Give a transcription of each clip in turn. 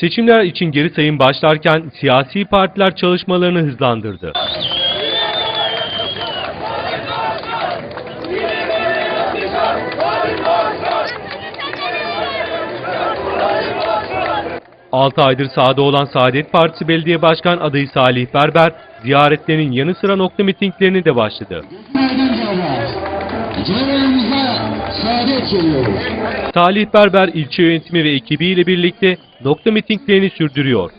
Seçimler için geri sayım başlarken siyasi partiler çalışmalarını hızlandırdı. Altı aydır sahada olan Saadet Partisi Belediye Başkan adayı Salih Berber, ziyaretlerinin yanı sıra nokta mitinglerini de başladı. Salih Berber ilçe yönetimi ve ekibiyle birlikte nokta mitinglerini sürdürüyor.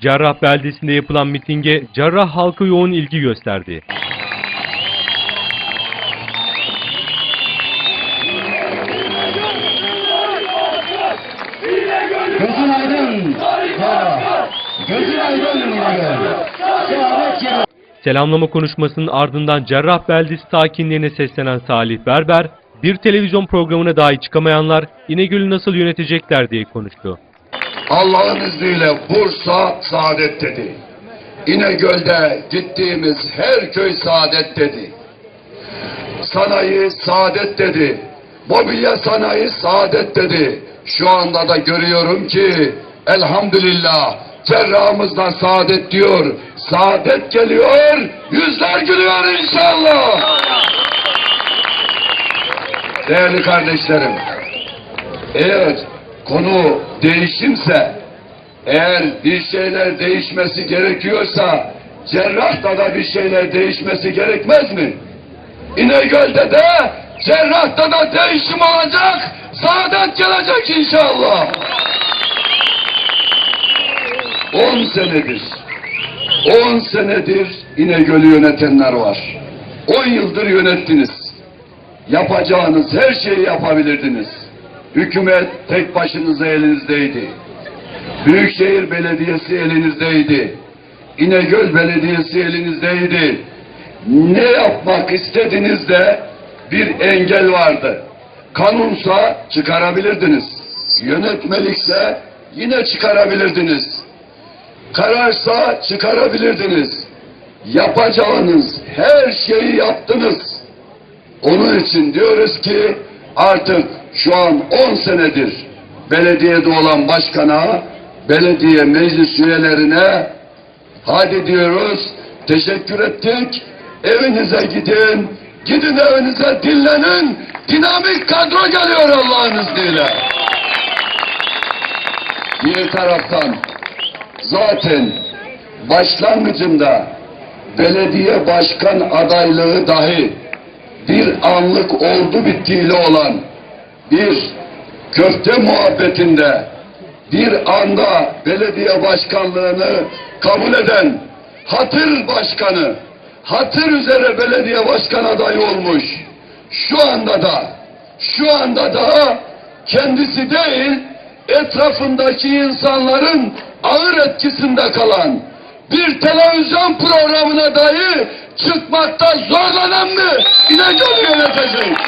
Cerrah beldesinde yapılan mitinge Cerrah halkı yoğun ilgi gösterdi. Gözün aydın. Gözün aydın. Selamlama konuşmasının ardından Cerrah beldesi sakinlerine seslenen Salih Berber, bir televizyon programına dahi çıkamayanlar İnegöl'ü nasıl yönetecekler diye konuştu. Allah'ın izniyle Bursa saadet dedi. İnegöl'de gittiğimiz her köy saadet dedi. Sanayi saadet dedi. Mobilya sanayi saadet dedi. Şu anda da görüyorum ki elhamdülillah cerrahımızdan saadet diyor. Saadet geliyor, yüzler gülüyor inşallah. Değerli kardeşlerim, eğer konu değişimse, eğer bir şeyler değişmesi gerekiyorsa, cerrahta da bir şeyler değişmesi gerekmez mi? İnegöl'de de, cerrahta da değişim olacak, saadet gelecek inşallah. 10 senedir, 10 senedir İnegöl'ü yönetenler var. 10 yıldır yönettiniz. Yapacağınız her şeyi yapabilirdiniz. Hükümet tek başınıza elinizdeydi. Büyükşehir Belediyesi elinizdeydi. İnegöl Belediyesi elinizdeydi. Ne yapmak istediniz de bir engel vardı. Kanunsa çıkarabilirdiniz. Yönetmelikse yine çıkarabilirdiniz. Kararsa çıkarabilirdiniz. Yapacağınız her şeyi yaptınız. Onun için diyoruz ki artık şu an 10 senedir belediyede olan başkana, belediye meclis üyelerine hadi diyoruz teşekkür ettik. Evinize gidin, gidin evinize dinlenin. Dinamik kadro geliyor Allah'ın izniyle. Bir taraftan zaten başlangıcında belediye başkan adaylığı dahi bir anlık oldu bittiğiyle olan bir köfte muhabbetinde bir anda belediye başkanlığını kabul eden hatır başkanı, hatır üzere belediye başkan adayı olmuş. Şu anda da, şu anda da kendisi değil, etrafındaki insanların ağır etkisinde kalan bir televizyon programına dahi çıkmakta zorlanan mı İnegöl'ü yönetecek?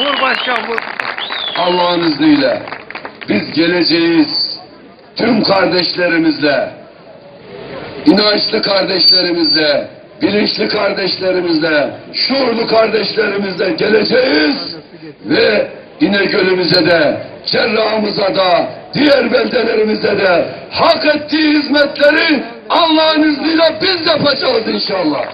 Vur başkan vur. Allah'ın izniyle biz geleceğiz tüm kardeşlerimizle, inançlı kardeşlerimizle, bilinçli kardeşlerimizle, şuurlu kardeşlerimizle geleceğiz ve İnegöl'ümüze de, Cerrah'ımıza da, diğer beldelerimize de hak ettiği hizmetleri Allah'ın izniyle biz yapacağız inşallah.